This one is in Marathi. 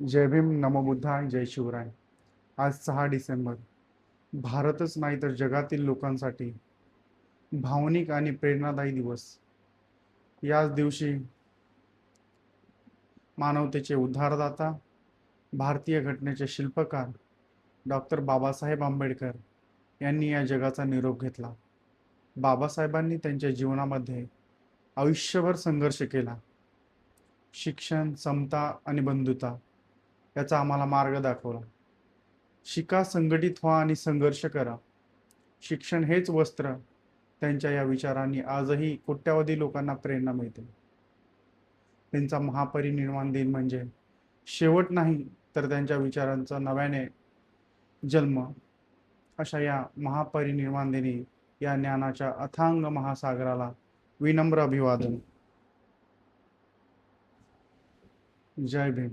जय भीम नमोबुद्धाय जय शिवराय. आज सहा डिसेंबर. भारतच नाही तर जगातील लोकांसाठी भावनिक आणि प्रेरणादायी दिवस. याच दिवशी मानवतेचे उद्धारदाता भारतीय घटनेचे शिल्पकार डॉक्टर बाबासाहेब आंबेडकर यांनी या जगाचा निरोप घेतला. बाबासाहेबांनी त्यांच्या जीवनामध्ये आयुष्यभर संघर्ष केला. शिक्षण समता आणि बंधुता याचा आम्हाला मार्ग दाखवला. शिका संघटित व्हा आणि संघर्ष करा. शिक्षण हेच वस्त्र त्यांच्या या विचारांनी आजही कोट्यावधी लोकांना प्रेरणा मिळते. त्यांचा महापरिनिर्वाण दिन म्हणजे शेवट नाही तर त्यांच्या विचारांचा नव्याने जन्म अशा या महापरिनिर्वाण दिनी या ज्ञानाच्या अथांग महासागराला विनम्र अभिवादन. जय भीम.